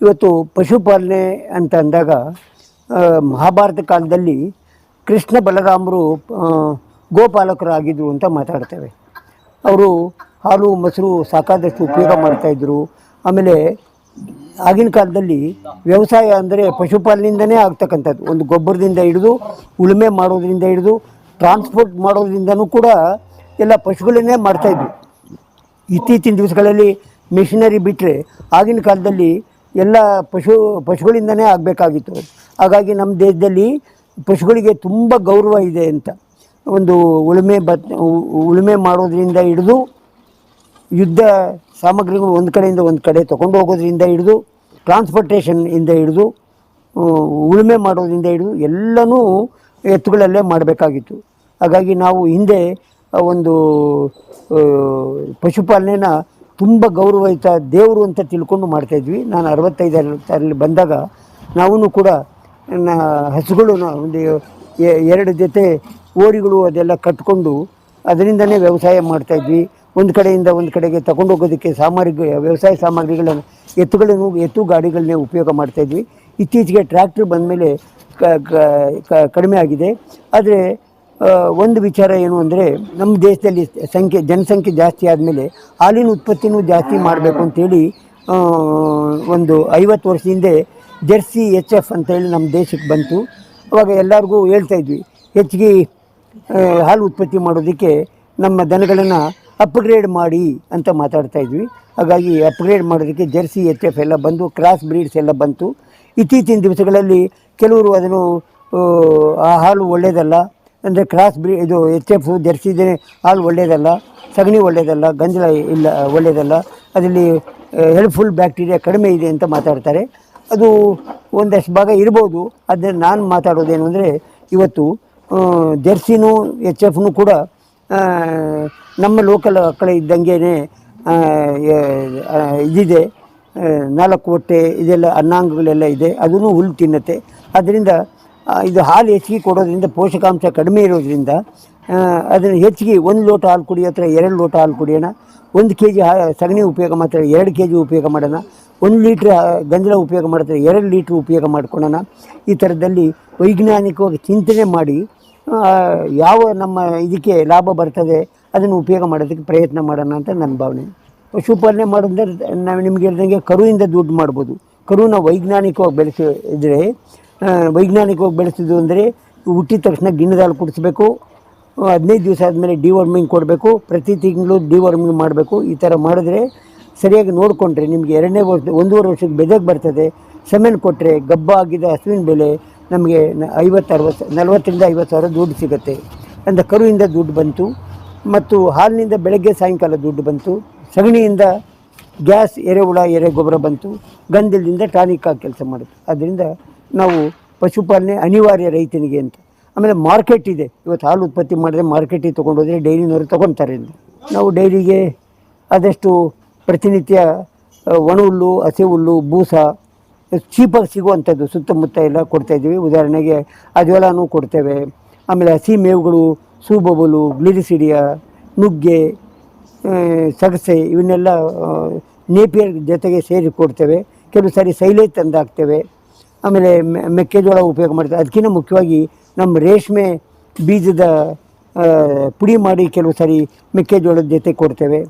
ಇವತ್ತು ಪಶುಪಾಲನೆ ಅಂತ ಅಂದಾಗ ಮಹಾಭಾರತ ಕಾಲದಲ್ಲಿ ಕೃಷ್ಣ ಬಲರಾಮರು ಗೋಪಾಲಕರಾಗಿದ್ದರು ಅಂತ ಮಾತಾಡ್ತೇವೆ. ಅವರು ಹಾಲು, ಮೊಸರು ಸಾಕಾದಷ್ಟು ಉಪಯೋಗ ಮಾಡ್ತಾಯಿದ್ರು ಆಮೇಲೆ ಆಗಿನ ಕಾಲದಲ್ಲಿ ವ್ಯವಸಾಯ ಅಂದರೆ ಪಶುಪಾಲನೆಯಿಂದನೇ ಆಗ್ತಕ್ಕಂಥದ್ದು. ಒಂದು ಗೊಬ್ಬರದಿಂದ ಹಿಡಿದು, ಉಳುಮೆ ಮಾಡೋದರಿಂದ ಹಿಡಿದು ಟ್ರಾನ್ಸ್ಪೋರ್ಟ್ ಮಾಡೋದರಿಂದನೂ ಕೂಡ ಎಲ್ಲ ಪಶುಗಳನ್ನೇ ಮಾಡ್ತಾಯಿದ್ವಿ ಇತ್ತೀಚಿನ ದಿವಸಗಳಲ್ಲಿ ಮಿಷಿನರಿ ಬಿಟ್ಟರೆ ಆಗಿನ ಕಾಲದಲ್ಲಿ ಎಲ್ಲ ಪಶು, ಪಶುಗಳಿಂದನೇ ಆಗಬೇಕಾಗಿತ್ತು. ಹಾಗಾಗಿ ನಮ್ಮ ದೇಶದಲ್ಲಿ ಪಶುಗಳಿಗೆ ತುಂಬ ಗೌರವ ಇದೆ ಅಂತ. ಒಂದು ಉಳುಮೆ ಬತ್ ಉಳುಮೆ ಮಾಡೋದ್ರಿಂದ ಹಿಡಿದು ಯುದ್ಧ ಸಾಮಗ್ರಿಗಳು ಒಂದು ಕಡೆಯಿಂದ ಒಂದು ಕಡೆ ತೊಗೊಂಡು ಹೋಗೋದ್ರಿಂದ ಹಿಡಿದು ಟ್ರಾನ್ಸ್ಪೋರ್ಟೇಷನ್ ಇಂದ ಹಿಡಿದು ಉಳುಮೆ ಮಾಡೋದ್ರಿಂದ ಹಿಡಿದು ಎಲ್ಲನೂ ಎತ್ತುಗಳಲ್ಲೇ ಮಾಡಬೇಕಾಗಿತ್ತು. ಹಾಗಾಗಿ ನಾವು ಹಿಂದೆ ಒಂದು ಪಶುಪಾಲನೆನ ತುಂಬ ಗೌರವಯುತ ದೇವರು ಅಂತ ತಿಳ್ಕೊಂಡು ಮಾಡ್ತಾಯಿದ್ವಿ ನಾನು ಅರವತ್ತೈದರಲ್ಲಿ ಬಂದಾಗ ನಾವೂ ಕೂಡ ನನ್ನ ಹಸುಗಳು ಒಂದು ಎರಡು ಜೊತೆ ಓರಿಗಳು ಅದೆಲ್ಲ ಕಟ್ಕೊಂಡು ಅದರಿಂದನೇ ವ್ಯವಸಾಯ ಮಾಡ್ತಾಯಿದ್ವಿ ಒಂದು ಕಡೆಯಿಂದ ಒಂದು ಕಡೆಗೆ ತಗೊಂಡು ಹೋಗೋದಕ್ಕೆ ಸಾಮಗ್ರಿ ವ್ಯವಸಾಯ ಸಾಮಗ್ರಿಗಳನ್ನು ಎತ್ತುಗಳನ್ನು, ಎತ್ತು ಗಾಡಿಗಳನ್ನೇ ಉಪಯೋಗ ಮಾಡ್ತಾಯಿದ್ವಿ ಇತ್ತೀಚೆಗೆ ಟ್ರ್ಯಾಕ್ಟ್ರ್ ಬಂದಮೇಲೆ ಕಡಿಮೆ ಆಗಿದೆ. ಆದರೆ ಒಂದು ವಿಚಾರ ಏನು ಅಂದರೆ ನಮ್ಮ ದೇಶದಲ್ಲಿ ಸಂಖ್ಯೆ, ಜನಸಂಖ್ಯೆ ಜಾಸ್ತಿ ಆದಮೇಲೆ ಹಾಲಿನ ಉತ್ಪತ್ತಿನೂ ಜಾಸ್ತಿ ಮಾಡಬೇಕು ಅಂತೇಳಿ ಒಂದು ಐವತ್ತು ವರ್ಷ ಹಿಂದೆ ಜೆರ್ಸಿ ಎಚ್ ಎಫ್ ಅಂತೇಳಿ ನಮ್ಮ ದೇಶಕ್ಕೆ ಬಂತು. ಅವಾಗ ಎಲ್ಲರಿಗೂ ಹೇಳ್ತಾ ಇದ್ವಿ, ಹೆಚ್ಚಿಗೆ ಹಾಲು ಉತ್ಪತ್ತಿ ಮಾಡೋದಕ್ಕೆ ನಮ್ಮ ದನಗಳನ್ನು ಅಪ್ಗ್ರೇಡ್ ಮಾಡಿ ಅಂತ ಮಾತಾಡ್ತಾ ಇದ್ವಿ. ಹಾಗಾಗಿ ಅಪ್ಗ್ರೇಡ್ ಮಾಡೋದಕ್ಕೆ ಜೆರ್ಸಿ ಎಚ್ ಎಫ್ ಎಲ್ಲ ಬಂದು ಕ್ರಾಸ್ ಬ್ರೀಡ್ಸ್ ಎಲ್ಲ ಬಂತು. ಇತ್ತೀಚಿನ ದಿವಸಗಳಲ್ಲಿ ಕೆಲವರು ಅದನ್ನು, ಆ ಹಾಲು ಒಳ್ಳೆಯದಲ್ಲ ಅಂದರೆ ಕ್ರಾಸ್ ಬ್ರೀ ಇದು ಎಚ್ ಎಫ್ ಜೆರ್ಸಿದೆ ಹಾಲು ಒಳ್ಳೆಯದಲ್ಲ ಸಗಣಿ ಒಳ್ಳೆಯದಲ್ಲ ಗಂಜಲ ಇಲ್ಲ ಒಳ್ಳೆಯದಲ್ಲ ಅದರಲ್ಲಿ ಹೆಲ್ಪ್ಫುಲ್ ಬ್ಯಾಕ್ಟೀರಿಯಾ ಕಡಿಮೆ ಇದೆ ಅಂತ ಮಾತಾಡ್ತಾರೆ. ಅದು ಒಂದಷ್ಟು ಭಾಗ ಇರ್ಬೋದು, ಆದರೆ ನಾನು ಮಾತಾಡೋದೇನು ಅಂದರೆ ಇವತ್ತು ಜೆರ್ಸಿನೂ ಎಚ್ ಎಫ್ನು ಕೂಡ ನಮ್ಮ ಲೋಕಲ್ ಕಡೆ ಇದ್ದಂಗೆ ಇದಿದೆ. ನಾಲ್ಕು ಹೊಟ್ಟೆ, ಇದೆಲ್ಲ, ಅನ್ನಾಂಗಗಳೆಲ್ಲ ಇದೆ ಅದೂ ಹುಲ್ಲು ತಿನ್ನುತ್ತೆ. ಅದರಿಂದ ಇದು ಹಾಲು ಹೆಚ್ಚಿಗೆ ಕೊಡೋದ್ರಿಂದ ಪೋಷಕಾಂಶ ಕಡಿಮೆ ಇರೋದ್ರಿಂದ ಅದನ್ನು ಹೆಚ್ಚಿಗೆ ಒಂದು ಲೋಟ ಹಾಲು ಕುಡಿ ಹತ್ರ ಎರಡು ಲೋಟ ಹಾಲು ಕುಡಿಯೋಣ. ಒಂದು ಕೆ ಜಿ ಸಗಣಿ ಉಪಯೋಗ ಮಾಡ್ತಾರೆ, ಎರಡು ಕೆ ಜಿ ಉಪಯೋಗ ಮಾಡೋಣ. ಒಂದು ಲೀಟ್ರ್ ಗಂಜಲ ಉಪಯೋಗ ಮಾಡ್ತಾರೆ, ಎರಡು ಲೀಟ್ರ್ ಉಪಯೋಗ ಮಾಡ್ಕೊಳ್ಳೋಣ. ಈ ಥರದಲ್ಲಿ ವೈಜ್ಞಾನಿಕವಾಗಿ ಚಿಂತನೆ ಮಾಡಿ ಯಾವ ನಮ್ಮ ಇದಕ್ಕೆ ಲಾಭ ಬರ್ತದೆ, ಅದನ್ನು ಉಪಯೋಗ ಮಾಡೋದಕ್ಕೆ ಪ್ರಯತ್ನ ಮಾಡೋಣ ಅಂತ ನನ್ನ ಭಾವನೆ. ಪಶುಪಾಲನೆ ಮಾಡೋದ್ರೆ ನಾವು ನಿಮ್ಗೆ ಹೇಳ್ದಂಗೆ ಕರುವಿಂದ ದುಡ್ಡು ಮಾಡ್ಬೋದು. ಕರುನ ವೈಜ್ಞಾನಿಕವಾಗಿ ಬೆಳೆಸಿದ್ರೆ ವೈಜ್ಞಾನಿಕವಾಗಿ ಬೆಳೆಸಿದ್ದು ಅಂದರೆ ಹುಟ್ಟಿದ ತಕ್ಷಣ ಗಿಣ್ಣದ ಹಾಲು ಕುಡಿಸ್ಬೇಕು. ಹದಿನೈದು ದಿವಸ ಆದಮೇಲೆ ಡಿವಾರ್ಮಿಂಗ್ ಕೊಡಬೇಕು. ಪ್ರತಿ ತಿಂಗಳು ಡಿವಾರ್ಮಿಂಗ್ ಮಾಡಬೇಕು. ಈ ಥರ ಮಾಡಿದ್ರೆ ಸರಿಯಾಗಿ ನೋಡಿಕೊಂಡ್ರೆ ನಿಮಗೆ ಎರಡನೇ ವರ್ಷ, ಒಂದೂವರೆ ವರ್ಷಕ್ಕೆ ಬೆದಕ್ಕೆ ಬರ್ತದೆ. ಸೆಮೆನ್ ಕೊಟ್ಟರೆ ಗಬ್ಬ ಆಗಿದ್ದ ಹಸುವಿನ ಬೆಲೆ ನಮಗೆ ಐವತ್ತು ಅರವತ್ತು ನಲ್ವತ್ತರಿಂದ ಐವತ್ತು ಸಾವಿರ ದುಡ್ಡು ಸಿಗುತ್ತೆ. ಅಂದರೆ ಕರುವಿಂದ ದುಡ್ಡು ಬಂತು. ಮತ್ತು ಹಾಲಿನಿಂದ ಬೆಳಗ್ಗೆ ಸಾಯಂಕಾಲ ದುಡ್ಡು ಬಂತು. ಸಗಣಿಯಿಂದ ಗ್ಯಾಸ್ ಎರೆಹುಳ ಎರೆ ಗೊಬ್ಬರ ಬಂತು. ಗಂಧದಿಂದ ಟಾನಿಕ್ ಆಗಿ ಕೆಲಸ ಮಾಡಿತು. ಆದ್ದರಿಂದ ನಾವು ಪಶುಪಾಲನೆ ಅನಿವಾರ್ಯ ರೈತನಿಗೆ ಅಂತ. ಆಮೇಲೆ ಮಾರ್ಕೆಟ್ ಇದೆ. ಇವತ್ತು ಹಾಲು ಉತ್ಪತ್ತಿ ಮಾಡಿದ್ರೆ ಮಾರ್ಕೆಟಿಗೆ ತೊಗೊಂಡೋದ್ರೆ ಡೈರಿನವರು ತೊಗೊತಾರೆ ಅಂತ. ನಾವು ಡೈರಿಗೆ ಆದಷ್ಟು ಪ್ರತಿನಿತ್ಯ ಒಣ ಹುಲ್ಲು ಹಸಿ ಹುಲ್ಲು ಬೂಸ ಚೀಪಾಗಿ ಸಿಗುವಂಥದ್ದು. ಸುತ್ತಮುತ್ತ ಎಲ್ಲ ಕೊಡ್ತಾಯಿದ್ದೀವಿ ಉದಾಹರಣೆಗೆ ಅಜೋಲಾನು ಕೊಡ್ತೇವೆ. ಆಮೇಲೆ ಹಸಿ ಮೇವುಗಳು ಸೂಬಬಲು ಗ್ಲಿರಿಸಿಡಿಯ, ನುಗ್ಗೆ ಸಗಸೆ ಇವನ್ನೆಲ್ಲ ನೇಪಿಯರ್ ಜೊತೆಗೆ ಸೇರಿ ಕೊಡ್ತೇವೆ. ಕೆಲವು ಸಾರಿ ಸೈಲೇಜ್ ತಂದು ಹಾಕ್ತೇವೆ. ಆಮೇಲೆ ಮೆಕ್ಕೆಜೋಳ ಉಪಯೋಗ ಮಾಡ್ತಾರೆ. ಅದಕ್ಕಿಂತ ಮುಖ್ಯವಾಗಿ ನಮ್ಮ ರೇಷ್ಮೆ ಬೀಜದ ಪುಡಿ ಮಾಡಿ ಕೆಲವು ಸಾರಿ ಮೆಕ್ಕೆಜೋಳದ ಜೊತೆ ಕೊಡ್ತೇವೆ.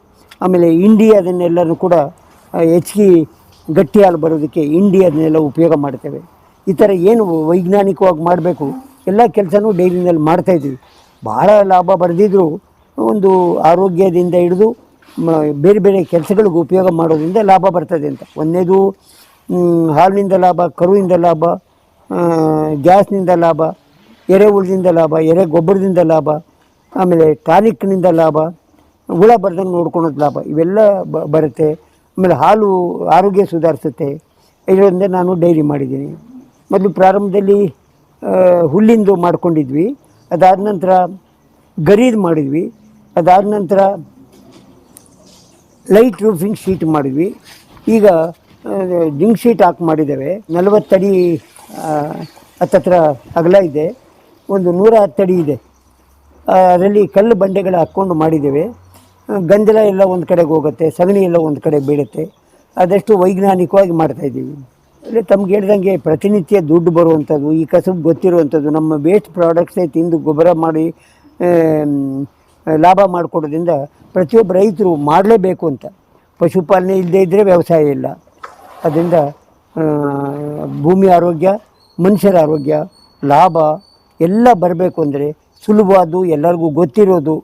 ಆಮೇಲೆ ಇಂಡಿ ಅದನ್ನೆಲ್ಲನೂ ಕೂಡ ಹೆಚ್ಚಿಗೆ ಗಟ್ಟಿ ಹಾಲು ಬರೋದಕ್ಕೆ ಇಂಡಿ ಅದನ್ನೆಲ್ಲ ಉಪಯೋಗ ಮಾಡ್ತೇವೆ. ಈ ಥರ ಏನು ವೈಜ್ಞಾನಿಕವಾಗಿ ಮಾಡಬೇಕು, ಎಲ್ಲ ಕೆಲಸನೂ ಡೈರಿನಲ್ಲಿ ಮಾಡ್ತಾಯಿದ್ವಿ ಭಾಳ ಲಾಭ ಬರೆದಿದ್ರು, ಒಂದು ಆರೋಗ್ಯದಿಂದ ಹಿಡಿದು ಬೇರೆ ಬೇರೆ ಕೆಲಸಗಳಿಗೆ ಉಪಯೋಗ ಮಾಡೋದ್ರಿಂದ ಲಾಭ ಬರ್ತದೆ ಅಂತ. ಒಂದನೇದು ಹಾಲಿನಿಂದ ಲಾಭ ಕರುವಿಂದ ಲಾಭ ಗ್ಯಾಸ್ನಿಂದ ಲಾಭ ಎರೆಹುಳದಿಂದ ಲಾಭ, ಎರೆ ಗೊಬ್ಬರದಿಂದ ಲಾಭ, ಆಮೇಲೆ ಟಾನಿಕ್ನಿಂದ ಲಾಭ, ಹುಳ ಬರ್ದಂಗೆ ನೋಡ್ಕೊಳೋದು ಲಾಭ, ಇವೆಲ್ಲ ಬರುತ್ತೆ. ಆಮೇಲೆ ಹಾಲು ಆರೋಗ್ಯ ಸುಧಾರಿಸುತ್ತೆ. ಇದರಿಂದ ನಾನು ಡೈರಿ ಮಾಡಿದ್ದೀನಿ. ಮೊದಲು ಪ್ರಾರಂಭದಲ್ಲಿ ಹುಲ್ಲಿಂದು ಮಾಡ್ಕೊಂಡಿದ್ವಿ. ಅದಾದ ನಂತರ ಗರೀದ್ ಮಾಡಿದ್ವಿ. ಅದಾದ ನಂತರ ಲೈಟ್ ರೂಫಿಂಗ್ ಶೀಟ್ ಮಾಡಿದ್ವಿ. ಈಗ ಡಿಂಗ್ ಶೀಟ್ ಹಾಕಿ ಮಾಡಿದ್ದೇವೆ. ನಲವತ್ತಡಿ ಹತ್ತತ್ರ ಅಗಲ ಇದೆ. ಒಂದು ನೂರ ಹತ್ತಡಿ ಇದೆ. ಅದರಲ್ಲಿ ಕಲ್ಲು ಬಂಡೆಗಳು ಹಾಕ್ಕೊಂಡು ಮಾಡಿದ್ದೇವೆ. ಗಂಜಲ ಎಲ್ಲ ಒಂದು ಕಡೆಗೆ ಹೋಗುತ್ತೆ, ಸಗಣಿ ಎಲ್ಲ ಒಂದು ಕಡೆ ಬೀಳುತ್ತೆ. ಅದಷ್ಟು ವೈಜ್ಞಾನಿಕವಾಗಿ ಮಾಡ್ತಾಯಿದ್ದೀವಿ ಅಲ್ಲಿ ತಮ್ಗೆ ಹೇಳ್ದಂಗೆ ಪ್ರತಿನಿತ್ಯ ದುಡ್ಡು ಬರುವಂಥದ್ದು, ಈ ಕಸಬು ಗೊತ್ತಿರುವಂಥದ್ದು, ನಮ್ಮ ವೇಸ್ಟ್ ಪ್ರಾಡಕ್ಟ್ಸೇ ತಿಂದು ಗೊಬ್ಬರ ಮಾಡಿ ಲಾಭ ಮಾಡಿಕೊಡೋದ್ರಿಂದ ಪ್ರತಿಯೊಬ್ಬ ರೈತರು ಮಾಡಲೇಬೇಕು ಅಂತ. ಪಶುಪಾಲನೆ ಇಲ್ಲದೇ ಇದ್ದರೆ ವ್ಯವಸಾಯ ಇಲ್ಲ. ಅದರಿಂದ ಭೂಮಿ ಆರೋಗ್ಯ, ಮನುಷ್ಯರ ಆರೋಗ್ಯ, ಲಾಭ ಎಲ್ಲ ಬರಬೇಕು ಅಂದರೆ ಸುಲಭವಾದ್ದು, ಎಲ್ಲರಿಗೂ ಗೊತ್ತಿರೋದು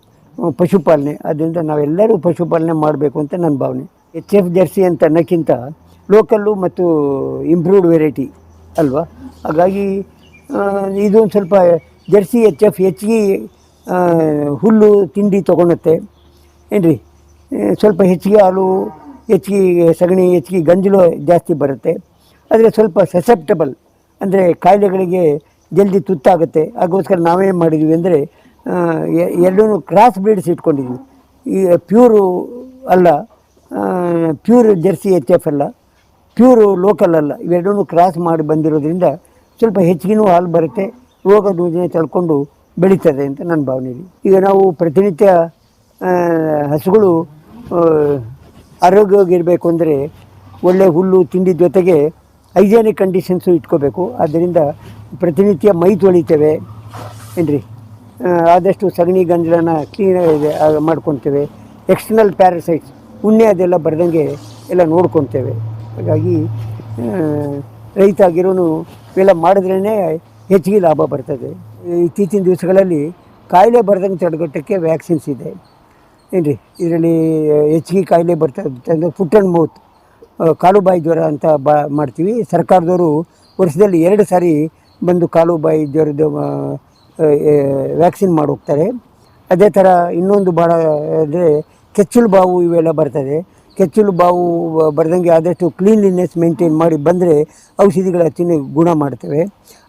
ಪಶುಪಾಲನೆ. ಅದರಿಂದ ನಾವೆಲ್ಲರೂ ಪಶುಪಾಲನೆ ಮಾಡಬೇಕು ಅಂತ ನನ್ನ ಭಾವನೆ. ಎಚ್ ಎಫ್ ಜರ್ಸಿ ಅಂತ ಅನ್ನೋಕ್ಕಿಂತ ಲೋಕಲ್ಲು ಮತ್ತು ಇಂಪ್ರೂವ್ಡ್ ವೆರೈಟಿ ಅಲ್ವಾ? ಹಾಗಾಗಿ ಇದೊಂದು ಸ್ವಲ್ಪ ಜರ್ಸಿ ಎಚ್ ಎಫ್ ಹೆಚ್ಚಿಗೆ ಹುಲ್ಲು, ತಿಂಡಿ ತೊಗೊಳುತ್ತೆ ಏನು ರೀ ಸ್ವಲ್ಪ ಹೆಚ್ಚಿಗೆ ಹಾಲು ಹೆಚ್ಚಿಗೆ ಸಗಣಿ, ಹೆಚ್ಚಿಗೆ ಗಂಜಲು ಜಾಸ್ತಿ ಬರುತ್ತೆ. ಆದರೆ ಸ್ವಲ್ಪ ಸೆಸೆಪ್ಟಬಲ್ ಅಂದರೆ ಕಾಯಿಲೆಗಳಿಗೆ ಜಲ್ದಿ ತುತ್ತಾಗುತ್ತೆ. ಅದಕ್ಕೋಸ್ಕರ ನಾವೇನು ಮಾಡಿದ್ವಿ ಅಂದರೆ ಎರಡೂ ಕ್ರಾಸ್ ಬ್ರೀಡ್ಸ್ ಇಟ್ಕೊಂಡಿದ್ವಿ. ಈ ಪ್ಯೂರು ಅಲ್ಲ ಪ್ಯೂರ್ ಜರ್ಸಿ ಎಚ್ ಎಫ್ ಅಲ್ಲ ಪ್ಯೂರು ಲೋಕಲ್ ಅಲ್ಲ. ಇವೆರಡೂ ಕ್ರಾಸ್ ಮಾಡಿ ಬಂದಿರೋದ್ರಿಂದ ಸ್ವಲ್ಪ ಹೆಚ್ಚಿಗೆನೂ ಹಾಲು ಬರುತ್ತೆ, ರೋಗ ದೂಜನೆ ತಳ್ಕೊಂಡು ಬೆಳೀತದೆ ಅಂತ ನನ್ನ ಭಾವನೆ. ಇದೆ ಈಗ ನಾವು ಪ್ರತಿನಿತ್ಯ ಹಸುಗಳು ಆರೋಗ್ಯವಾಗಿರಬೇಕು ಅಂದರೆ ಒಳ್ಳೆ ಹುಲ್ಲು, ತಿಂಡಿ ಜೊತೆಗೆ ಹೈಜೆನಿಕ್ ಕಂಡೀಷನ್ಸು ಇಟ್ಕೋಬೇಕು. ಆದ್ದರಿಂದ ಪ್ರತಿನಿತ್ಯ ಮೈ ತೊಳಿತೇವೆ. ಏನ್ರಿ? ಆದಷ್ಟು ಸಗಣಿ ಗಂಜಲನ ಕ್ಲೀನಾಗಿ ಮಾಡ್ಕೊತೇವೆ. ಎಕ್ಸ್ಟರ್ನಲ್ ಪ್ಯಾರಸೈಟ್ಸ್ ಉಣ್ಣೆ ಅದೆಲ್ಲ ಬರ್ದಂಗೆ ಎಲ್ಲ ನೋಡ್ಕೊತೇವೆ. ಹಾಗಾಗಿ ರೈತ ಆಗಿರೋನು ಇವೆಲ್ಲ ಮಾಡಿದ್ರೇ ಹೆಚ್ಚಿಗೆ ಲಾಭ ಬರ್ತದೆ. ಇತ್ತೀಚಿನ ದಿವಸಗಳಲ್ಲಿ ಕಾಯಿಲೆ ಬರದಂಗೆ ತಡೆಗಟ್ಟಕ್ಕೆ ವ್ಯಾಕ್ಸಿನ್ಸ್ ಇದೆ. ಏನ್ರಿ ಇದರಲ್ಲಿ ಹೆಚ್ಚಿಗೆ ಕಾಯಿಲೆ ಬರ್ತಾ ಅಂದರೆ ಫುಟ್ ಆ್ಯಂಡ್ ಮೌತ್ ಕಾಲು ಬಾಯಿ ಜ್ವರ ಅಂತ ಬಾ, ಮಾಡ್ತೀವಿ. ಸರ್ಕಾರದವರು ವರ್ಷದಲ್ಲಿ ಎರಡು ಸಾರಿ ಬಂದು ಕಾಲು ಬಾಯಿ ಜ್ವರದ ವ್ಯಾಕ್ಸಿನ್ ಮಾಡಿ ಹೋಗ್ತಾರೆ. ಅದೇ ಥರ ಇನ್ನೊಂದು ಭಾಳ ಅಂದರೆ ಕೆಚ್ಚಲು ಬಾವು ಇವೆಲ್ಲ ಬರ್ತದೆ. ಕೆಚ್ಚಲು ಬಾವು ಬರೆದಂಗೆ ಆದಷ್ಟು ಕ್ಲೀನ್ಲಿನೆಸ್ ಮೇಂಟೈನ್ ಮಾಡಿ ಬಂದರೆ ಔಷಧಿಗಳ ಹೆಚ್ಚಿನ ಗುಣ ಮಾಡ್ತವೆ.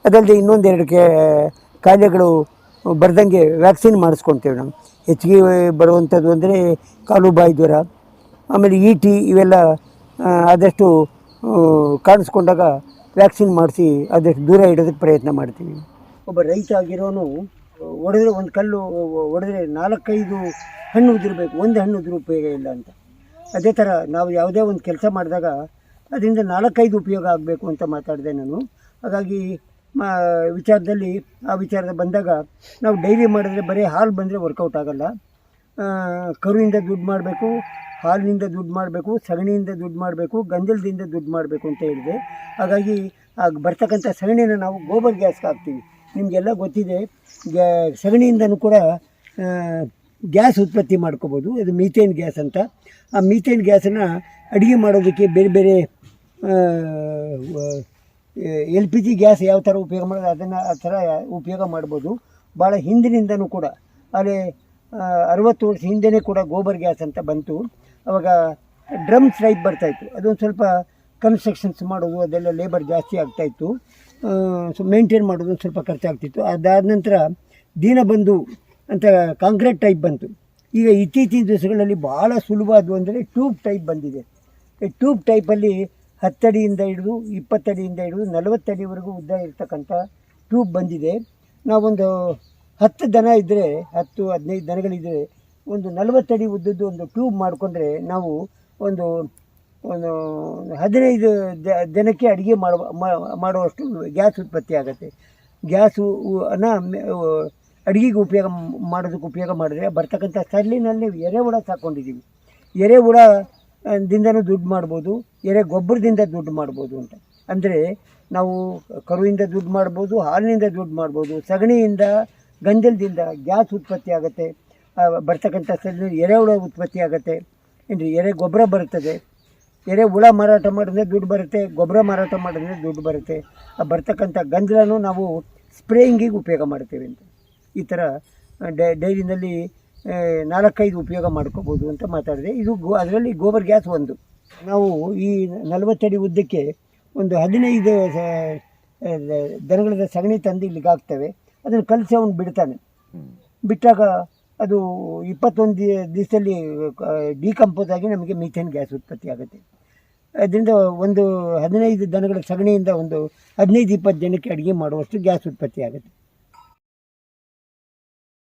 ಅದಲ್ಲದೆ ಇನ್ನೊಂದೆರಡು ಕೆ ಕಾಯಿಲೆಗಳು ಬರ್ದಂಗೆ ವ್ಯಾಕ್ಸಿನ್ ಮಾಡಿಸ್ಕೊತೇವೆ ನಾವು. ಹೆಚ್ಚಿಗೆ ಬರುವಂಥದ್ದು ಅಂದರೆ ಕಾಲು ಬಾಯಿ ಜ್ವರ, ಆಮೇಲೆ ಇ ಟಿ ಇವೆಲ್ಲ ಆದಷ್ಟು ಕಾಣಿಸ್ಕೊಂಡಾಗ ವ್ಯಾಕ್ಸಿನ್ ಮಾಡಿಸಿ ಆದಷ್ಟು ದೂರ ಇಡೋದಕ್ಕೆ ಪ್ರಯತ್ನ ಮಾಡ್ತೀವಿ. ಒಬ್ಬ ರೈತ ಆಗಿರೋನು, ಒಡೆದ್ರೆ ಒಂದು ಕಲ್ಲು, ಒಡೆದ್ರೆ ನಾಲ್ಕೈದು ಹಣ್ಣು ಉದುರಬೇಕು, ಒಂದು ಹಣ್ಣು ಉದ್ರ ಉಪಯೋಗ ಇಲ್ಲ ಅಂತ. ಅದೇ ಥರ ನಾವು ಯಾವುದೇ ಒಂದು ಕೆಲಸ ಮಾಡಿದಾಗ, ಅದರಿಂದ ನಾಲ್ಕೈದು ಉಪಯೋಗ ಆಗಬೇಕು ಅಂತ ಮಾತಾಡಿದೆ ನಾನು. ಹಾಗಾಗಿ ವಿಚಾರದಲ್ಲಿ, ಆ ವಿಚಾರ ಬಂದಾಗ ನಾವು ಡೈರಿ ಮಾಡಿದ್ರೆ ಬರೀ ಹಾಲು ಬಂದರೆ ವರ್ಕೌಟ್ ಆಗೋಲ್ಲ. ಕರುವಿಂದ ದುಡ್ಡು ಮಾಡಬೇಕು, ಹಾಲಿನಿಂದ ದುಡ್ಡು ಮಾಡಬೇಕು, ಸಗಣಿಯಿಂದ ದುಡ್ಡು ಮಾಡಬೇಕು, ಗಂಜಲದಿಂದ ದುಡ್ಡು ಮಾಡಬೇಕು ಅಂತ ಹೇಳಿದೆ. ಹಾಗಾಗಿ ಆ ಬರ್ತಕ್ಕಂಥ ಸಗಣಿನ ನಾವು ಗೋಬರ್ ಗ್ಯಾಸ್ಗೆ ಹಾಕ್ತೀವಿ. ನಿಮಗೆಲ್ಲ ಗೊತ್ತಿದೆ, ಗ್ಯಾ, ಸಗಣಿಯಿಂದನೂ ಕೂಡ ಗ್ಯಾಸ್ ಉತ್ಪತ್ತಿ ಮಾಡ್ಕೋಬೋದು. ಅದು ಮೀಥೇನ್ ಗ್ಯಾಸ್ ಅಂತ. ಆ ಮೀಥೇನ್ ಗ್ಯಾಸನ್ನು ಅಡುಗೆ ಮಾಡೋದಕ್ಕೆ ಬೇರೆ ಬೇರೆ ಎಲ್ ಪಿ ಜಿ ಗ್ಯಾಸ್ ಯಾವ ಥರ ಉಪಯೋಗ ಮಾಡೋದು ಅದನ್ನು ಆ ಥರ ಉಪಯೋಗ ಮಾಡ್ಬೋದು. ಭಾಳ ಹಿಂದಿನಿಂದನೂ ಕೂಡ ಅಲ್ಲಿ ಅರವತ್ತು ವರ್ಷ ಹಿಂದೆನೇ ಕೂಡ ಗೋಬರ್ ಗ್ಯಾಸ್ ಅಂತ ಬಂತು. ಅವಾಗ ಡ್ರಮ್ಸ್ ಟೈಪ್ ಬರ್ತಾಯಿತ್ತು ಅದೊಂದು ಸ್ವಲ್ಪ ಕನ್ಸ್ಟ್ರಕ್ಷನ್ಸ್ ಮಾಡೋದು, ಅದೆಲ್ಲ ಲೇಬರ್ ಜಾಸ್ತಿ ಆಗ್ತಾಯಿತ್ತು ಸೊ ಮೇಂಟೈನ್ ಮಾಡೋದು ಒಂದು ಸ್ವಲ್ಪ ಖರ್ಚಾಗ್ತಿತ್ತು. ಅದಾದ ನಂತರ ದೀನಬಂಧು ಅಂತ ಕಾಂಕ್ರೀಟ್ ಟೈಪ್ ಬಂತು. ಈಗ ಇತ್ತೀಚಿನ ದಿವಸಗಳಲ್ಲಿ ಭಾಳ ಅದು ಅಂದರೆ ಟ್ಯೂಬ್ ಟೈಪ್ ಬಂದಿದೆ. ಈ ಟ್ಯೂಬ್ ಟೈಪಲ್ಲಿ ಹತ್ತಡಿಯಿಂದ ಹಿಡಿದು ಇಪ್ಪತ್ತಡಿಯಿಂದ ಹಿಡಿದು ನಲವತ್ತಡಿವರೆಗೂ ಉದ್ದ ಇರ್ತಕ್ಕಂಥ ಟ್ಯೂಬ್ ಬಂದಿದೆ. ನಾವೊಂದು ಹತ್ತು ದನ ಇದ್ದರೆ ಹತ್ತು, ಹದಿನೈದು ದನಗಳಿದ್ದರೆ ಒಂದು ನಲವತ್ತಡಿ ಉದ್ದದ್ದು ಒಂದು ಟ್ಯೂಬ್ ಮಾಡಿಕೊಂಡ್ರೆ ನಾವು ಒಂದು ಒಂದು ಹದಿನೈದು ದಿನಕ್ಕೆ ಅಡುಗೆ ಮಾಡುವ ಮಾಡುವಷ್ಟು ಗ್ಯಾಸ್ ಉತ್ಪತ್ತಿ ಆಗುತ್ತೆ. ಗ್ಯಾಸು ಅಡುಗೆಗೆ ಉಪಯೋಗ ಮಾಡೋದಕ್ಕೆ ಉಪಯೋಗ ಮಾಡಿದ್ರೆ ಬರ್ತಕ್ಕಂಥ ಸಲ್ಲಿನಲ್ಲಿ ಎರೆಹುಳ ಸಾಕೊಂಡಿದ್ದೀವಿ. ಎರೆಹುಳ ದಿಂದನೂ ದುಡ್ಡು ಮಾಡ್ಬೋದು, ಎರೆ ಗೊಬ್ಬರದಿಂದ ದುಡ್ಡು ಮಾಡ್ಬೋದು ಅಂತ. ಅಂದರೆ ನಾವು ಕರುವಿಂದ ದುಡ್ಡು ಮಾಡ್ಬೋದು, ಹಾಲಿನಿಂದ ದುಡ್ಡು ಮಾಡ್ಬೋದು, ಸಗಣಿಯಿಂದ, ಗಂಜಲದಿಂದ ಗ್ಯಾಸ್ ಉತ್ಪತ್ತಿ ಆಗುತ್ತೆ ಬರ್ತಕ್ಕಂಥ ಎರೆ ಎರೆಹುಳ ಉತ್ಪತ್ತಿ ಆಗುತ್ತೆ ಏನು ಎರೆ ಗೊಬ್ಬರ ಬರುತ್ತದೆ, ಎರೆ ಹುಳ ಮಾರಾಟ ಮಾಡಿದ್ರೆ ದುಡ್ಡು ಬರುತ್ತೆ, ಗೊಬ್ಬರ ಮಾರಾಟ ಮಾಡಿದ್ರೆ ದುಡ್ಡು ಬರುತ್ತೆ, ಆ ಬರ್ತಕ್ಕಂಥ ಗಂಜಲನೂ ನಾವು ಸ್ಪ್ರೇಯಿಂಗಿಗೆ ಉಪಯೋಗ ಮಾಡ್ತೇವೆ ಅಂತ. ಈ ಥರ ಡೈರಿನಲ್ಲಿ ನಾಲ್ಕೈದು ಉಪಯೋಗ ಮಾಡ್ಕೋಬೋದು ಅಂತ ಮಾತಾಡಿದೆ. ಇದು ಗೋ, ಅದರಲ್ಲಿ ಗೋಬರ್ ಗ್ಯಾಸ್ ಒಂದು. ನಾವು ಈ ನಲವತ್ತಡಿ ಉದ್ದಕ್ಕೆ ಒಂದು ಹದಿನೈದು ದನಗಳ ಸಗಣಿ ತಂದು ಇಲ್ಲಿಗೆ ಹಾಕ್ತೇವೆ. ಅದನ್ನು ಕಲಸಿ ಅವನು ಬಿಡ್ತಾನೆ. ಬಿಟ್ಟಾಗ ಅದು ಇಪ್ಪತ್ತೊಂದು ದಿವಸದಲ್ಲಿ ಡಿಕಂಪೋಸ್ ಆಗಿ ನಮಗೆ ಮೀಥೇನ್ ಗ್ಯಾಸ್ ಉತ್ಪತ್ತಿ ಆಗುತ್ತೆ. ಅದರಿಂದ ಒಂದು ಹದಿನೈದು ದನಗಳ ಸಗಣಿಯಿಂದ ಒಂದು ಹದಿನೈದು, ಇಪ್ಪತ್ತು ಜನಕ್ಕೆ ಅಡುಗೆ ಮಾಡುವಷ್ಟು ಗ್ಯಾಸ್ ಉತ್ಪತ್ತಿ ಆಗುತ್ತೆ.